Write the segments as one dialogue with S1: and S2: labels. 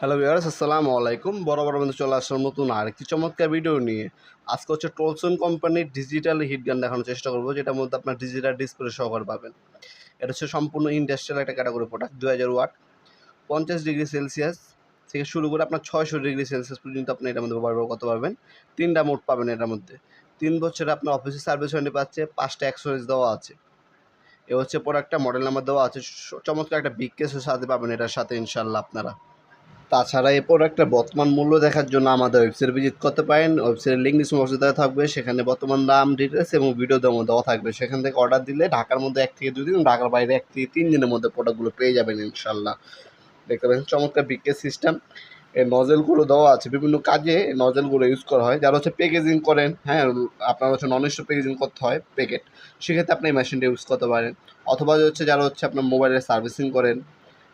S1: Hello viewers আসসালামু আলাইকুম বড় বড় বন্ধু চলে নতুন আর আরেকটি চমৎকার ভিডিও নিয়ে। আজকে হচ্ছে টোলসন কোম্পানির ডিজিটাল হিট গান দেখানোর চেষ্টা করব, যেটার মধ্যে আপনার ডিজিটাল ডিসপ্লে সহকার পাবেন। এটা হচ্ছে সম্পূর্ণ ইন্ডাস্ট্রিয়াল একটা ক্যাটাগরি প্রোডাক্ট দু হাজার ওয়াট, পঞ্চাশ ডিগ্রি সেলসিয়াস থেকে শুরু করে আপনার ছয়শো ডিগ্রি সেলসিয়াস পর্যন্ত আপনি এটার মধ্যে ব্যবহার করতে পারবেন। তিনটা মোড পাবেন এটার মধ্যে। তিন বছরে আপনার অফিসে সার্ভিস ওয়ারেন্টি পাচ্ছে, পাঁচটা অ্যাক্সেসরিজ দেওয়া আছে। এ হচ্ছে প্রোডাক্টটা মডেল নাম্বার দেওয়া আছে। চমৎকার একটা বিগ কেসের সাথে পাবেন এটার সাথে ইনশাল্লাহ আপনারা। তাছাড়া এই প্রোডাক্টের বর্তমান মূল্য দেখার জন্য আমাদের ওয়েবসাইট ভিজিট করতে পারেন। ওয়েবসাইটের লিঙ্ক ডিসক্রিপশনে দেওয়া থাকবে। সেখানে বর্তমান দাম ডিটেলস এবং ভিডিও দেওয়া দেওয়া থাকবে। সেখান থেকে অর্ডার দিলে ঢাকার মধ্যে এক থেকে দুই দিন, ঢাকার বাইরে এক থেকে তিন দিনের মধ্যে প্রোডাক্টগুলো পেয়ে যাবেন ইনশাল্লাহ দেখতে পাচ্ছেন চমৎকার বিকেস সিস্টেম এই নজেলগুলো দেওয়া আছে। বিভিন্ন কাজে নজেলগুলো ইউজ করা হয়। যারা হচ্ছে প্যাকেজিং করেন হ্যাঁ আপনার হচ্ছে নন স্টপ প্যাকেজিং করতে হয় প্যাকেট সেক্ষেত্রে আপনি এই মেশিনটা ইউজ করতে পারেন। অথবা হচ্ছে যারা হচ্ছে আপনার মোবাইলের সার্ভিসিং করেন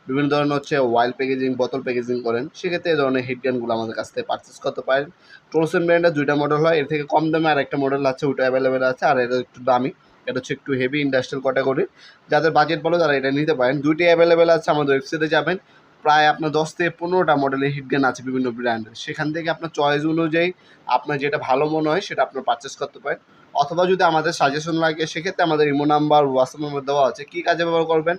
S1: বিভিন্ন ধরনের হচ্ছে ওয়াইল প্যাকেজিং বোতল প্যাকেজিং করেন। সেক্ষেত্রে এই ধরনের হিট গানগুলো আমাদের কাছ থেকে পারচেস করতে পারেন। টোলসেন ব্র্যান্ডের দুইটা মডেল হয়। এর থেকে কম দামে আর একটা মডেল আছে, ওইটা অ্যাভেলেবেল আছে, আর এটা একটু দামি। এটা হচ্ছে একটু হেভি ইন্ডাস্ট্রিয়াল ক্যাটাগরি যাদের বাজেট বলো তারা এটা নিতে পারেন। দুইটি অ্যাভেলেবেল আছে, আমাদের ওয়েবসাইটে যাবেন। প্রায় আপনার দশ থেকে পনেরোটা মডেলের হিট গান আছে বিভিন্ন ব্র্যান্ডের সেখান থেকে আপনার চয়েস অনুযায়ী আপনার যেটা ভালো মনে হয় সেটা আপনার পারচেস করতে পারেন। অথবা যদি আমাদের সাজেশন লাগে, সেক্ষেত্রে আমাদের ইমো নাম্বার হোয়াটসঅ্যাপ নাম্বার দেওয়া আছে। কী কাজে ব্যবহার করবেন?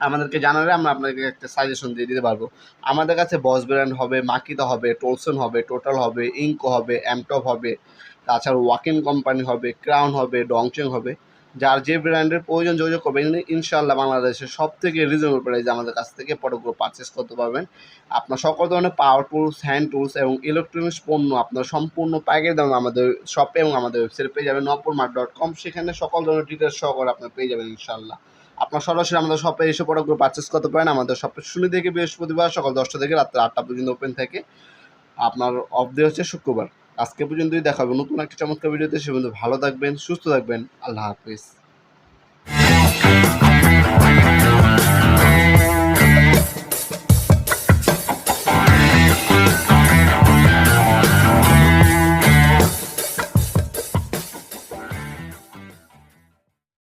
S1: আমাদেরকে জানালে আমরা আপনাকে একটা সাজেশন দিয়ে দিতে পারব। আমাদের কাছে বস ব্র্যান্ড হবে, মাকিতা হবে টোলসন হবে টোটাল হবে ইঙ্কো হবে অ্যামটপ হবে, তাছাড়া ওয়াকিং কোম্পানি হবে ক্রাউন হবে ডংচেং হবে। যার যে ব্র্যান্ডের প্রয়োজন যোগাযোগ করবেন ইনশাল্লাহ বাংলাদেশের সব থেকে রিজনেবল প্রাইসে আমাদের কাছ থেকে প্রোডাক্টগুলো পারচেস করতে পারবেন। আপনার সকল ধরনের পাওয়ার টুলস হ্যান্ড টুলস এবং ইলেকট্রনিক্স পণ্য আপনার সম্পূর্ণ প্যাকের দামে আমাদের শপে এবং আমাদের ওয়েবসাইটে পেয়ে যাবেন। নপুর ডট কম সেখানে সকল ধরনের ডিটেলস সহকারে আপনার পেয়ে যাবেন ইনশাল্লাহ আপনার সরাসরি আমাদের শপে এসে প্রোডাক্টগুলো পারচেস করতে পারেন। আমাদের শপে শুনে থেকে বৃহস্পতিবার সকাল দশটা থেকে রাত্রে আটটা পর্যন্ত ওপেন থাকে। আপনার অফ ডে হচ্ছে শুক্রবার। আজকে পর্যন্তই দেখাবো। নতুন একটা চমৎকার ভিডিওতে সে পর্যন্ত ভালো থাকবেন, সুস্থ থাকবেন। আল্লাহ হাফিজ।